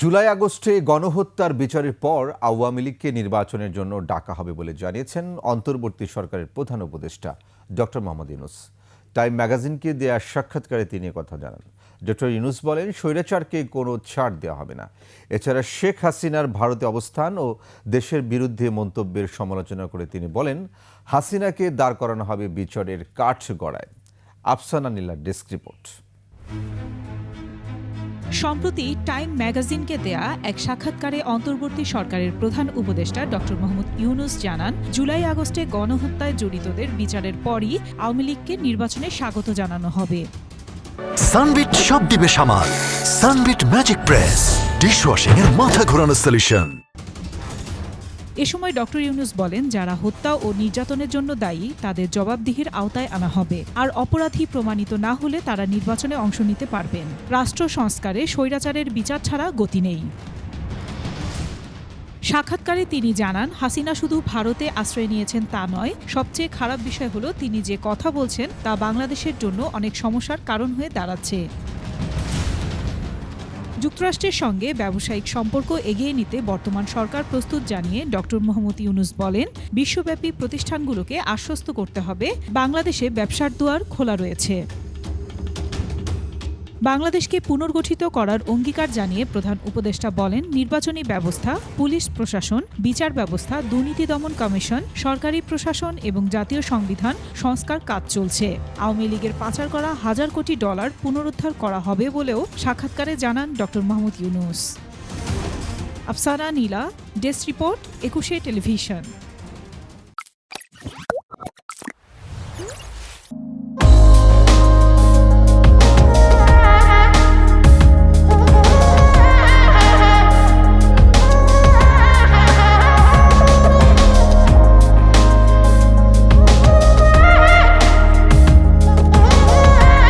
জুলাই আগস্টে গণহত্যার বিচারের পর আওয়ামী লীগকে নির্বাচনের জন্য ডাকা হবে বলে জানিয়েছেন অন্তর্বর্তী সরকারের প্রধান উপদেষ্টা ডক্টর মোহাম্মদ ইউনুস। টাইম ম্যাগাজিনকে দেয়া সাক্ষাৎকারে তিনি কথা জানান। ডক্টর ইউনুস বলেন, স্বৈরাচারকে কোনো ছাড় দেওয়া হবে না। এছাড়া শেখ হাসিনার ভারতে অবস্থান ও দেশের বিরুদ্ধে মন্তব্যের সমালোচনা করে তিনি বলেন, হাসিনাকে দাঁড় করানো হবে বিচারের কাঠ গড়ায় আফসানা নীলার ডেস্ক রিপোর্ট। সম্প্রতি টাইম ম্যাগাজিনকে দেয়া এক সাক্ষাৎকারে অন্তর্বর্তী সরকারের প্রধান উপদেষ্টা ড মোহাম্মদ ইউনুস জানান, জুলাই আগস্টে গণহত্যায় জড়িতদের বিচারের পরই আওয়ামী লীগকে নির্বাচনে স্বাগত জানানো হবে। সানবিট সব দিবে সামাল। সানবিট ম্যাজিক প্রেস ডিশওয়াশিং এর মাথা ঘোরানো সলিউশন এ সময় ডক্টর ইউনুস বলেন, যারা হত্যা ও নির্যাতনের জন্য দায়ী, তাদের জবাবদিহির আওতায় আনা হবে। আর অপরাধী প্রমাণিত না হলে তারা নির্বাচনে অংশ নিতে পারবেন। রাষ্ট্র সংস্কারে স্বৈরাচারের বিচার ছাড়া গতি নেই। সাক্ষাৎকারে তিনি জানান, হাসিনা শুধু ভারতে আশ্রয় নিয়েছেন তা নয়, সবচেয়ে খারাপ বিষয় হলো তিনি যে কথা বলছেন, তা বাংলাদেশের জন্য অনেক সমস্যার কারণ হয়ে দাঁড়াচ্ছে। যুক্তরাষ্ট্রের সঙ্গে ব্যবসায়িক সম্পর্ক এগিয়ে নিতে বর্তমান সরকার প্রস্তুত জানিয়ে ড মোহাম্মদ ইউনুস বলেন, বিশ্বব্যাপী প্রতিষ্ঠানগুলোকে আশ্বস্ত করতে হবে। বাংলাদেশে ব্যবসার দুয়ার খোলা রয়েছে। বাংলাদেশকে পুনর্গঠিত করার অঙ্গীকার জানিয়ে প্রধান উপদেষ্টা বলেন, নির্বাচনী ব্যবস্থা, পুলিশ প্রশাসন, বিচার ব্যবস্থা, দুর্নীতি দমন কমিশন, সরকারি প্রশাসন এবং জাতীয় সংবিধান, সংস্কার কাজ চলছে। আওয়ামী লীগের পাচার করা হাজার কোটি ডলার পুনরুদ্ধার করা হবে বলেও সাক্ষাৎকারে জানান ড. Mahmud Yunus. Afsana Nila, desk report, Ekushey television.